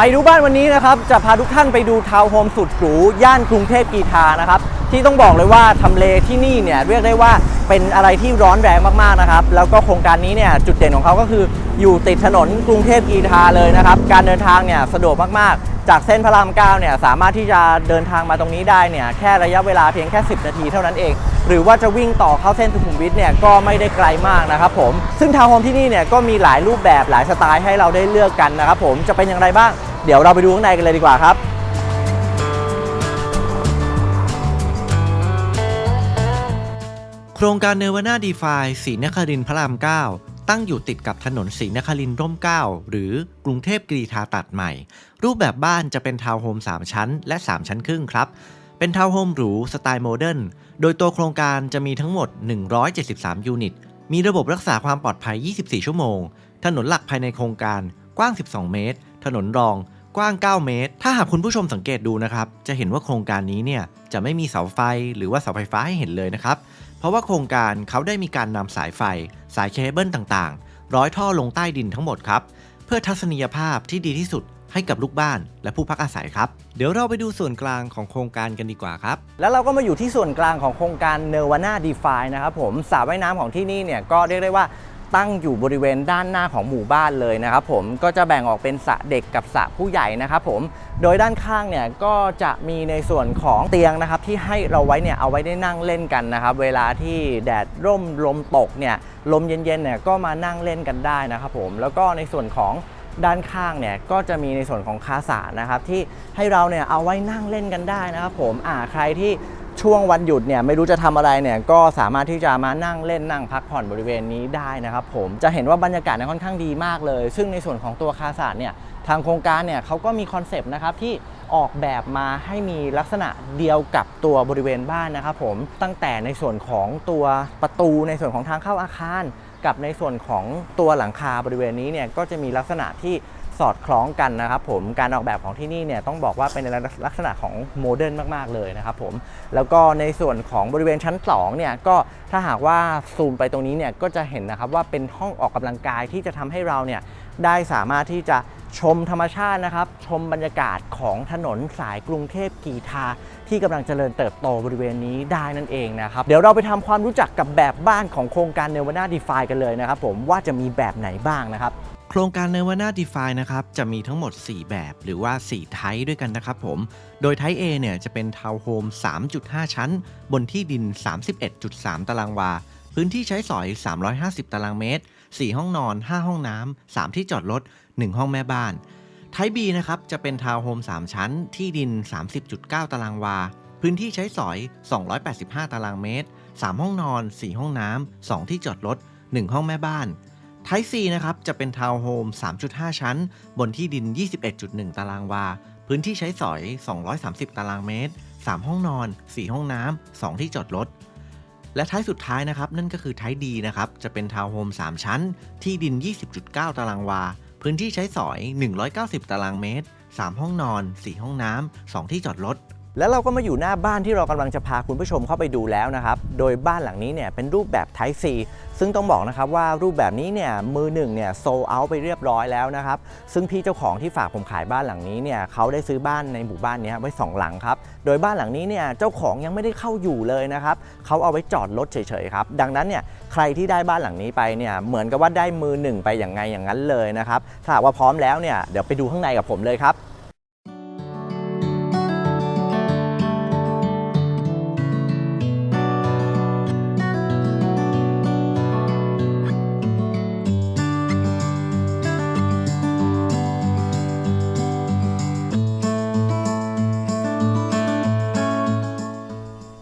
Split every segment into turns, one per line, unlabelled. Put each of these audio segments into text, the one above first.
ไปดูบ้านวันนี้นะครับ จะพาทุกท่านไปดูทาวน์โฮมสุดหรูย่านกรุงเทพกีทานะครับ ที่ต้องบอกเลยว่าทำเลที่นี่เนี่ยเรียกได้ว่าเป็นอะไรที่ร้อนแรงมากๆนะครับ แล้วก็โครงการนี้เนี่ยจุดเด่นของเขาก็คือ อยู่ติดถนนกรุงเทพกีทาเลยนะครับ การเดินทางเนี่ยสะดวกมากๆ จากเส้นพระรามเก้าเนี่ยสามารถที่จะเดินทางมาตรงนี้ได้เนี่ยแค่ระยะเวลาเพียงแค่ 10 นาทีเท่านั้นเอง หรือว่าจะวิ่งต่อเข้าเส้นสุขุมวิทเนี่ยก็ไม่ได้ไกลมากนะครับผม ซึ่งทาวน์โฮมที่นี่เนี่ยก็มีหลายรูปแบบหลายสไตล์ให้เราได้เลือกกันนะครับผมจะเป็นอย่างไรบ้าง เดี๋ยวเราไปดูข้างในกันเลยดีกว่าครับ
โครงการเนวาน่าดีฟายศรีนครินทร์พระราม 9 ตั้งอยู่ติดกับถนนศรีนครินทร์ร่ม9หรือกรุงเทพกรีฑาตัดใหม่ รูปแบบบ้านจะเป็นทาวน์โฮม 3 ชั้น และ 3 ชั้นครึ่งครับ เป็นทาวน์โฮมหรูสไตล์โมเดิร์นโดยตัวโครงการจะมีทั้งหมด 173 ยูนิต มีระบบรักษาความปลอดภัย 24 ชั่วโมง ถนนหลักภายในโครงการกว้าง 12 เมตร ถนนรองกว้าง 9 เมตร ถ้าหากคุณผู้ชมสังเกตดูนะครับ จะเห็นว่าโครงการนี้เนี่ยจะไม่มีเสาไฟหรือว่าเสาไฟฟ้าให้เห็นเลยนะครับ เพราะว่าโครงการเขาได้มีการนำสายไฟ สายเคเบิลต่างๆ ร้อยท่อลงใต้ดินทั้งหมดครับ เพื่อทัศนียภาพที่ดีที่สุดให้กับลูกบ้านและผู้พักอาศัยครับ เดี๋ยวเราไปดูส่วนกลางของโครงการกันดีกว่าครับ
แล้วเราก็มาอยู่ที่ส่วนกลางของโครงการเนวาน่าดีฟายนะครับผมสระว่ายน้ำของที่นี่เนี่ยก็เรียกได้ว่า ตั้งอยู่บริเวณด้านหน้าของหมู่บ้านเลยนะครับผมก็จะแบ่งออกเป็นสระเด็กกับสระผู้ใหญ่นะครับผมโดยด้านข้างเนี่ยก็จะมีในส่วนของเตียงนะครับที่ให้เราไว้เนี่ยเอาไว้ได้นั่งเล่นกันนะครับเวลาที่แดดร่มลมตกเนี่ยลมเย็นๆเนี่ยก็มานั่งเล่นกันได้นะครับผมแล้วก็ในส่วนของด้านข้างเนี่ยก็จะมีในส่วนของคาสานะครับที่ให้เราเนี่ยเอาไว้นั่งเล่นกันได้นะครับผมอ่าใครที่ ช่วงวันหยุดเนี่ยไม่รู้จะทำอะไรเนี่ยก็สามารถที่จะมานั่งเล่นนั่งพักผ่อนบริเวณนี้ได้นะครับผมจะเห็นว่าบรรยากาศเนี่ยค่อนข้างดีมากเลย ซึ่งในส่วนของตัวคาสาเนี่ยทางโครงการเนี่ยเขาก็มีคอนเซปต์นะครับที่ออกแบบมาให้มีลักษณะเดียวกับตัวบริเวณบ้านนะครับผมตั้งแต่ในส่วนของตัวประตูในส่วนของทางเข้าอาคาร กับในส่วนของตัวหลังคาบริเวณนี้เนี่ยก็จะมีลักษณะที่ สอดคล้องกันนะครับผมการออกแบบของที่นี่เนี่ยต้องบอกว่าเป็นในลักษณะของโมเดิร์นมากๆเลยนะครับผมแล้วก็ในส่วนของบริเวณชั้น2เนี่ยก็ถ้าหากว่าซูมไปตรงนี้เนี่ยก็จะเห็นนะครับว่าเป็นห้องออกกำลังกายที่จะทำให้เราเนี่ยได้สามารถที่จะชมธรรมชาตินะครับ ชมบรรยากาศของถนนสายกรุงเทพกีทา ที่กำลังเจริญเติบโตบริเวณนี้ได้นั่นเองนะครับ เดี๋ยวเราไปทำความรู้จักกับแบบบ้านของโครงการเนวาน่าดีฟายกันเลยนะครับผมว่าจะมีแบบไหนบ้างนะครับ
โครงการเนวาน่าดีฟายนะครับจะมีทั้งหมด 4 แบบหรือว่า 4 ไทป์ด้วยกันนะครับผม โดยไทป์ A เนี่ยจะเป็นทาวน์โฮม 3.5 ชั้น บนที่ดิน 31.3 ตารางวา พื้นที่ใช้สอย 350 ตารางเมตร 4 ห้องนอน 5 ห้องน้ำ 3 ที่จอดรถ 1 ห้องแม่บ้าน ไทป์ B นะครับจะเป็นทาวน์โฮม 3 ชั้น ที่ดิน 30.9 ตารางวา พื้นที่ใช้สอย 285 ตารางเมตร 3 ห้องนอน 4 ห้องน้ำ 2 ที่จอดรถ 1 ห้องแม่บ้าน ไทป์ C นะครับจะเป็นทาวน์โฮม 3.5 ชั้น บนที่ดิน 21.1 ตารางวา พื้นที่ใช้สอย 230 ตารางเมตร 3 ห้องนอน 4 ห้องน้ำ 2 ที่จอดรถ และท้ายสุดท้ายนะครับ นั่นก็คือไทป์ D นะครับ จะเป็นทาวน์โฮม 3 ชั้น ที่ดิน 20.9 ตารางวา พื้นที่ใช้สอย 190 ตารางเมตร 3 ห้องนอน 4 ห้องน้ำ 2 ที่จอดรถ
แล้วเราก็มาอยู่หน้าบ้านที่เรากำลังจะพาคุณผู้ชมเข้าไปดูแล้วนะครับ โดยบ้านหลังนี้เนี่ยเป็นรูปแบบ Type C ซึ่งต้องบอกนะครับว่ารูปแบบนี้เนี่ยมือหนึ่งเนี่ยโซลเอาไปเรียบร้อยแล้วนะครับ ซึ่งพี่เจ้าของที่ฝากผมขายบ้านหลังนี้เนี่ยเขาได้ซื้อบ้านในหมู่บ้านนี้ไว้สองหลังครับ โดยบ้านหลังนี้เนี่ยเจ้าของยังไม่ได้เข้าอยู่เลยนะครับเขาเอาไว้จอดรถเฉยๆครับ ดังนั้นเนี่ยใครที่ได้บ้านหลังนี้ไปเนี่ยเหมือนกับว่าได้มือหนึ่งไปอย่างไงอย่างนั้นเลยนะครับถ้าว่าพร้อมแล้วเนี่ยเดี๋ยวไปดูข้างในกับผมเลยครับ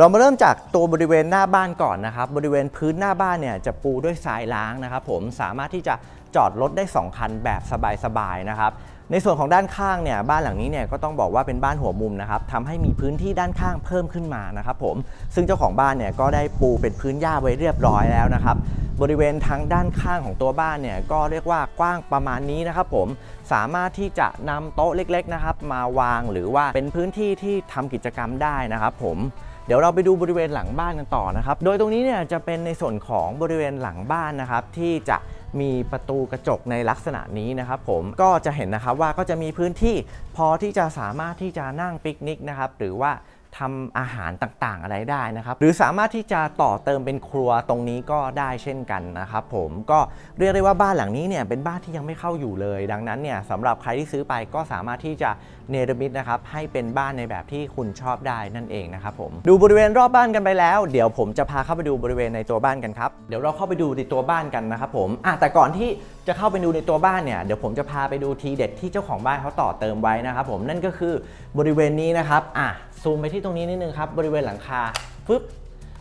เรามาเริ่มจากตัวบริเวณหน้าบ้านก่อนนะครับ บริเวณพื้นหน้าบ้านเนี่ยจะปูด้วยทรายล้างนะครับ ผมสามารถที่จะจอดรถได้ 2 คันแบบสบายๆนะครับ ในส่วนของด้านข้างเนี่ยบ้านหลังนี้เนี่ยก็ต้องบอกว่าเป็นบ้านหัวมุมนะครับทำให้มีพื้นที่ด้านข้างเพิ่มขึ้นมานะครับ ผมซึ่งเจ้าของบ้านเนี่ยก็ได้ปูเป็นพื้นหญ้าไว้เรียบร้อยแล้วนะครับบริเวณทางด้านข้างของตัวบ้านเนี่ยก็เรียกว่ากว้างประมาณนี้นะครับผมสามารถที่จะนำโต๊ะเล็ก ๆนะครับ มาวางหรือว่าเป็นพื้นที่ที่ทำกิจกรรมได้นะครับ ผม เดี๋ยวเราไปดูบริเวณหลังบ้านกันต่อนะครับ โดยตรงนี้เนี่ยจะเป็นในส่วนของบริเวณหลังบ้านนะครับ ที่จะมีประตูกระจกในลักษณะนี้นะครับผมก็จะเห็นนะครับว่าก็จะมีพื้นที่พอที่จะสามารถที่จะนั่งปิกนิกนะครับหรือว่า ทำอาหารต่างๆอะไรได้นะครับ หรือสามารถที่จะต่อเติมเป็นครัวตรงนี้ก็ได้เช่นกันนะครับผมก็เรียกได้ว่าบ้านหลังนี้เนี่ยเป็นบ้านที่ยังไม่เข้าอยู่เลย ดังนั้นเนี่ยสำหรับใครที่ซื้อไปก็สามารถที่จะเนรมิตนะครับให้เป็นบ้านในแบบที่คุณชอบได้นั่นเองนะครับผมดูบริเวณรอบบ้านกันไปแล้ว เดี๋ยวผมจะพาเข้าไปดูบริเวณในตัวบ้านกันครับเดี๋ยวเราเข้าไปดูในตัวบ้านกันนะครับผมอะแต่ก่อนที่จะเข้าไปดูในตัวบ้านเนี่ยเดี๋ยวผมจะพาไปดูทีเด็ดที่เจ้าของบ้านเขาต่อเติมไว้นะครับผมนั่นก็คือบริเวณนี้นะครับอะ ซูมไปที่ตรงนี้นิดนึงครับบริเวณหลังคาปึ๊บ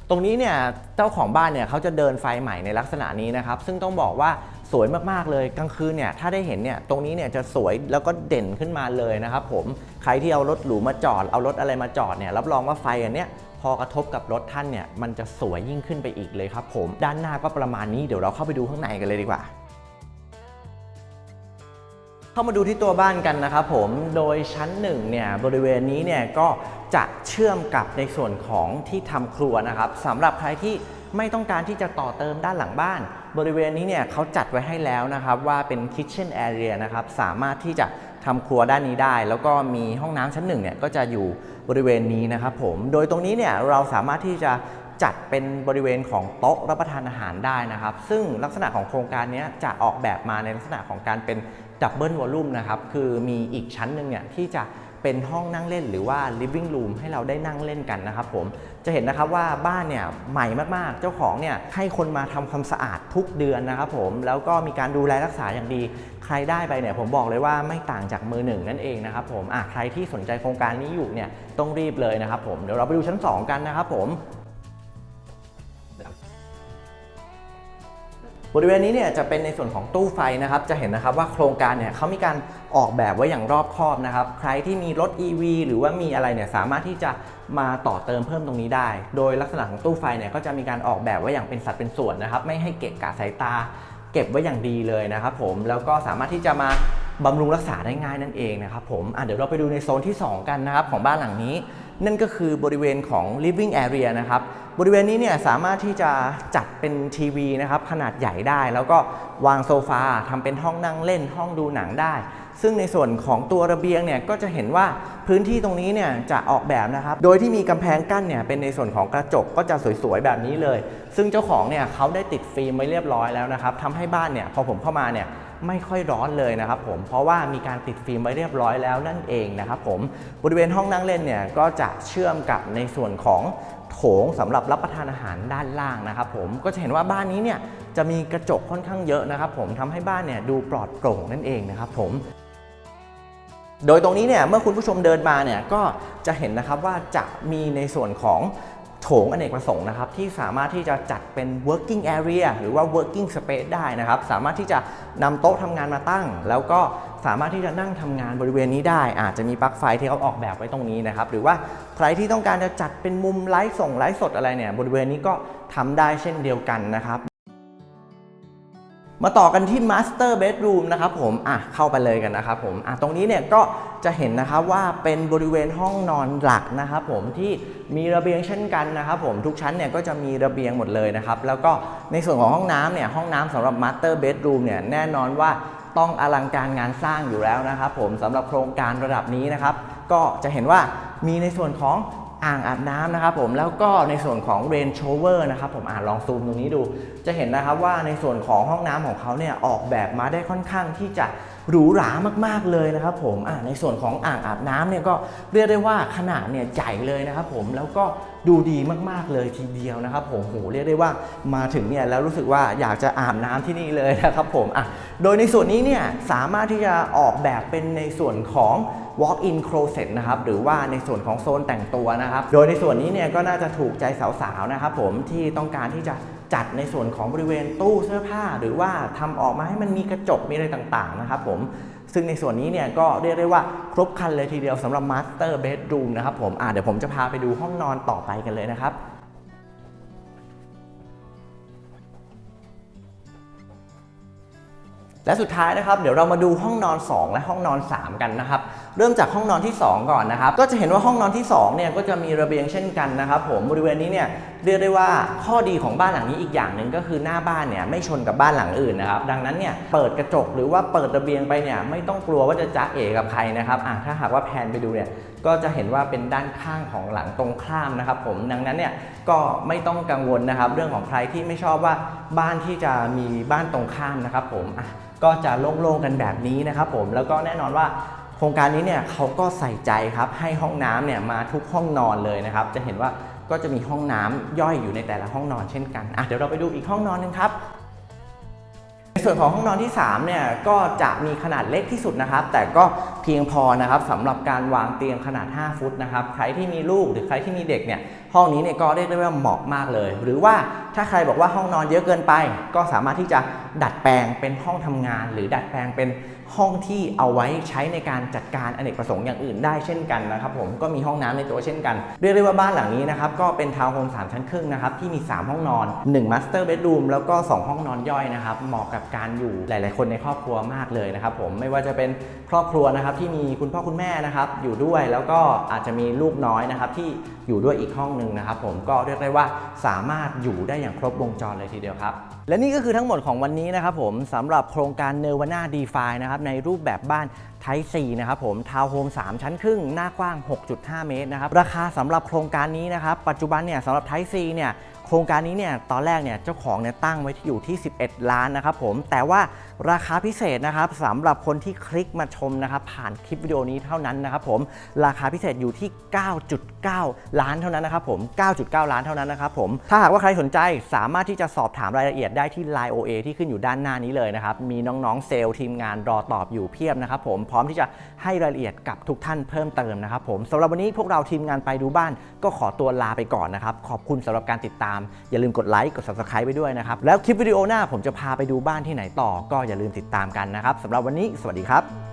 ตรงนี้เนี่ยเจ้าของบ้านเนี่ยเขาจะเดินไฟใหม่ในลักษณะนี้นะครับ ซึ่งต้องบอกว่าสวยมากๆเลยกลางคืนเนี่ยถ้าได้เห็นเนี่ยตรงนี้เนี่ยจะสวยแล้วก็เด่นขึ้นมาเลยนะครับผมใครที่เอารถหรูมาจอดเอารถอะไรมาจอดเนี่ยรับรองว่าไฟอันเนี้ยพอกระทบกับรถท่านเนี่ยมันจะสวยยิ่งขึ้นไปอีกเลยครับผมด้านหน้าก็ประมาณนี้เดี๋ยวเราเข้าไปดูข้างในกันเลยดีกว่า ข้ามาดูที่ตัวบ้านกันนะครับผมโดยชั้นหนึ่งเนี่ยบริเวณนี้เนี่ยก็จะเชื่อมกับในส่วนของที่ทำครัวนะครับสำหรับใครที่ไม่ต้องการที่จะต่อเติมด้านหลังบ้าน บริเวณนี้เนี่ยเขาจัดไว้ให้แล้วนะครับว่าเป็น kitchen area นะครับสามารถที่จะทำครัวด้านนี้ได้ แล้วก็มีห้องน้ำชั้นหนึ่งเนี่ยก็จะอยู่บริเวณนี้นะครับผมโดยตรงนี้เนี่ยเราสามารถที่จะจัดเป็นบริเวณของโต๊ะรับประทานอาหารได้นะครับ ซึ่งลักษณะของโครงการนี้จะออกแบบมาในลักษณะของการเป็น ดับเบิลวอลลุ่มนะครับคือมีอีกชั้นหนึ่งเนี่ยที่จะเป็นห้องนั่งเล่นหรือว่า living room ให้เราได้นั่งเล่นกันนะครับผมจะเห็นนะครับว่าบ้านเนี่ยใหม่มากๆ เจ้าของเนี่ยให้คนมาทำความสะอาดทุกเดือนนะครับผมแล้วก็มีการดูแลรักษาอย่างดี ใครได้ไปเนี่ยผมบอกเลยว่าไม่ต่างจากมือหนึ่งนั่นเองนะครับผมอะใครที่สนใจโครงการนี้อยู่เนี่ยต้องรีบเลยนะครับผมเดี๋ยวเราไปดูชั้น 2 กันนะครับผม บริเวณนี้เนี่ยจะเป็นในส่วนของตู้ไฟนะครับ จะเห็นนะครับว่าโครงการเนี่ยเขามีการออกแบบไว้อย่างรอบคอบนะครับ ใครที่มีรถ EV หรือว่ามีอะไรเนี่ยสามารถที่จะมาต่อเติมเพิ่มตรงนี้ได้ โดยลักษณะของตู้ไฟเนี่ยก็จะมีการออกแบบไว้อย่างเป็นสัดเป็นส่วนนะครับ ไม่ให้เกะกะสายตา เก็บไว้อย่างดีเลยนะครับผม แล้วก็สามารถที่จะมาบำรุงรักษาได้ง่ายนั่นเองนะครับผมเดี๋ยวเราไปดูในโซนที่ 2 กันนะครับของบ้านหลังนี้ นั่นก็คือบริเวณของ living area นะครับ บริเวณนี้เนี่ยสามารถที่จะจัดเป็นทีวีนะครับขนาดใหญ่ได้ แล้วก็วางโซฟาทำเป็นห้องนั่งเล่นห้องดูหนังได้ ซึ่งในส่วนของตัวระเบียงเนี่ยก็จะเห็นว่าพื้นที่ตรงนี้เนี่ยจะออกแบบนะครับ โดยที่มีกำแพงกั้นเนี่ยเป็นในส่วนของกระจกก็จะสวยๆแบบนี้เลย ซึ่งเจ้าของเนี่ยเขาได้ติดฟิล์มไว้เรียบร้อยแล้วนะครับทำให้บ้านเนี่ยพอผมเข้ามาเนี่ย ไม่ค่อยร้อนเลยนะครับผมเพราะว่ามีการติดฟิล์มไว้เรียบร้อยแล้วนั่นเองนะครับผมบริเวณห้องนั่งเล่นเนี่ยก็จะเชื่อมกับในส่วนของโถงสำหรับรับประทานอาหารด้านล่างนะครับผมก็จะเห็นว่าบ้านนี้เนี่ยจะมีกระจกค่อนข้างเยอะนะครับผมทำให้บ้านเนี่ยดูปลอดโปร่งนั่นเองนะครับผมโดยตรงนี้เนี่ยเมื่อคุณผู้ชมเดินมาเนี่ยก็จะเห็นนะครับว่าจะมีในส่วนของ โถงอเนกประสงค์นะครับที่สามารถที่จะจัดเป็น working area หรือว่า working space ได้นะครับ สามารถที่จะนำโต๊ะทำงานมาตั้ง แล้วก็สามารถที่จะนั่งทำงานบริเวณนี้ได้ อาจจะมีปลั๊กไฟที่เขาออกแบบไว้ตรงนี้นะครับ หรือว่าใครที่ต้องการจะจัดเป็นมุมไลฟ์ส่งไลฟ์สดอะไรเนี่ยบริเวณนี้ก็ทำได้เช่นเดียวกันนะครับ มาต่อกันที่ Master Bedroom นะครับผม อะ เข้าไปเลยกันนะครับผม อะ ตรงนี้เนี่ยก็จะเห็นนะครับว่าเป็นบริเวณห้องนอนหลักนะครับผมที่มีระเบียงเช่นกันนะครับผมทุกชั้นเนี่ยก็จะมีระเบียงหมดเลยนะครับ แล้วก็ในส่วนของห้องน้ำเนี่ยห้องน้ำสำหรับ Master Bedroom เนี่ยแน่นอนว่าต้องอลังการงานสร้างอยู่แล้วนะครับผมสำหรับโครงการระดับนี้นะครับ ก็จะเห็นว่ามีในส่วนของ อ่างอาบน้ำนะครับผมแล้วก็ในส่วนของ Rain Shower นะครับผมอ่าลองซูมตรงนี้ดู จะเห็นนะครับว่าในส่วนของห้องน้ำของเขาเนี่ยออกแบบมาได้ค่อนข้างที่จะ หรูหรามากๆเลยนะครับผมอ่าในส่วนของอ่างอาบน้ำเนี่ยก็เรียกได้ว่าขนาดเนี่ยใหญ่เลยนะครับผมแล้วก็ดูดีมากๆเลยทีเดียวนะครับผมโหเรียกได้ว่ามาถึงเนี่ยแล้วรู้สึกว่าอยากจะอาบน้ำที่นี่เลยนะครับผมอะโดยในส่วนนี้เนี่ยสามารถที่จะออกแบบเป็นในส่วนของ walk-in closet นะครับหรือว่าในส่วนของโซนแต่งตัวนะครับ โดยในส่วนนี้เนี่ยก็น่าจะถูกใจสาวๆนะครับผมที่ต้องการที่จะ จัดในส่วนของบริเวณตู้เสื้อผ้า หรือว่าทำออกมาให้มันมีกระจกมีอะไรต่างๆนะครับผมซึ่งในส่วนนี้เนี่ยก็เรียกได้ว่าครบครันเลยทีเดียวสำหรับมาสเตอร์เบดรูมนะครับผมอ่าเดี๋ยวผมจะพาไปดูห้องนอนต่อไปกันเลยนะครับ และสุดท้ายนะครับเดี๋ยวเรามาดูห้องนอน 2 และห้องนอน 3 กันนะครับเริ่มจากห้องนอนที่ 2 ก่อนนะครับก็จะเห็นว่าห้องนอนที่2เนี่ยก็จะมีระเบียงเช่นกันนะครับผมบริเวณนี้เนี่ยเรียกได้ว่าข้อดีของบ้านหลังนี้อีกอย่างหนึ่งก็คือหน้าบ้านเนี่ยไม่ชนกับบ้านหลังอื่นนะครับดังนั้นเนี่ยเปิดกระจกหรือว่าเปิดระเบียงไปเนี่ยไม่ต้องกลัวว่าจะจ๊ะเอกับใครนะครับอะถ้าหากว่าแพนไปดูเนี่ย ก็จะเห็นว่าเป็นด้านข้างของหลังตรงข้ามนะครับผมดังนั้นเนี่ยก็ไม่ต้องกังวลนะครับ เรื่องของใครที่ไม่ชอบว่าบ้านที่จะมีบ้านตรงข้ามนะครับผมก็จะโล่งๆกันแบบนี้นะครับผมแล้วก็แน่นอนว่าโครงการนี้เนี่ยเขาก็ใส่ใจครับให้ห้องน้ำเนี่ยมาทุกห้องนอนเลยนะครับ จะเห็นว่าก็จะมีห้องน้ำย่อยอยู่ในแต่ละห้องนอนเช่นกันอะเดี๋ยวเราไปดูอีกห้องนอนหนึงครับ ส่วนของห้องนอนที่3เนี่ยก็จะมีขนาดเล็กที่สุดนะครับ แต่ก็เพียงพอนะครับสำหรับการวางเตียงขนาด 5 ฟุตนะครับใครที่มีลูกหรือใครที่มีเด็กเนี่ยห้องนี้เนี่ยก็เรียกได้ว่าเหมาะมากเลย หรือว่าถ้าใครบอกว่าห้องนอนเยอะเกินไป ก็สามารถที่จะดัดแปลงเป็นห้องทำงาน หรือดัดแปลงเป็น ห้องที่เอาไว้ใช้ในการจัดการอเนกประสงค์อย่างอื่นได้เช่นกันนะครับผมก็มีห้องน้ำในตัวเช่นกัน เรียกได้ว่าบ้านหลังนี้นะครับก็เป็นทาวน์โฮม3ชั้นครึ่งนะครับที่มี 3 ห้องนอน1 Master Bedroom แล้วก็ 2 ห้องนอนย่อยนะครับเหมาะกับการอยู่หลาย ๆ คนในครอบครัวมากเลยนะครับผมไม่ว่าจะเป็นครอบครัวนะครับที่มีคุณพ่อคุณแม่นะครับอยู่ด้วยแล้วก็อาจจะมีลูกน้อยนะครับที่ อยู่ด้วยอีกห้องหนึ่งนะครับผมก็เรียกได้ว่าสามารถอยู่ได้อย่างครบวงจรเลยทีเดียวครับ และนี่ก็คือทั้งหมดของวันนี้นะครับผมสำหรับโครงการเนวาน่าดีฟานะครับในรูปแบบบ้านไทป์4นะครับผมทาวน์โฮม 3 ชั้นครึ่ง หน้ากว้าง 6.5 เมตรนะครับราคาสำหรับโครงการนี้นะครับปัจจุบันเนี่ยสำหรับไทป์4เนี่ยโครงการนี้เนี่ยตอนแรกเนี่ยเจ้าของเนี่ยตั้งไว้ที่อยู่ที่ 11 ล้านนะครับผมแต่ว่า ราคาพิเศษนะครับสำหรับคนที่คลิกมาชมนะครับผ่านคลิปวิดีโอนี้เท่านั้นนะครับผมราคาพิเศษอยู่ที่ 9.9 ล้านเท่านั้นนะครับผม 9.9 ล้านเท่านั้นนะครับผมถ้าหากว่าใครสนใจสามารถที่จะสอบถามรายละเอียดได้ที่ Line OA ที่ขึ้นอยู่ด้านหน้านี้เลยนะครับมีน้องๆเซลล์ทีมงานรอตอบอยู่เพียบนะครับผมพร้อมที่จะให้รายละเอียดกับทุกท่านเพิ่มเติมนะครับผมสำหรับวันนี้พวกเราทีมงานไปดูบ้าน ก็ขอตัวลาไปก่อนนะครับขอบคุณสำหรับการติดตาม อย่าลืมกดไลค์กด subscribe ไปด้วยนะครับแล้วคลิปวิดีโอหน้าผมจะพาไปดูบ้านที่ไหนต่อก็อย่าลืมติดตามกันนะครับสำหรับวันนี้ สวัสดีครับ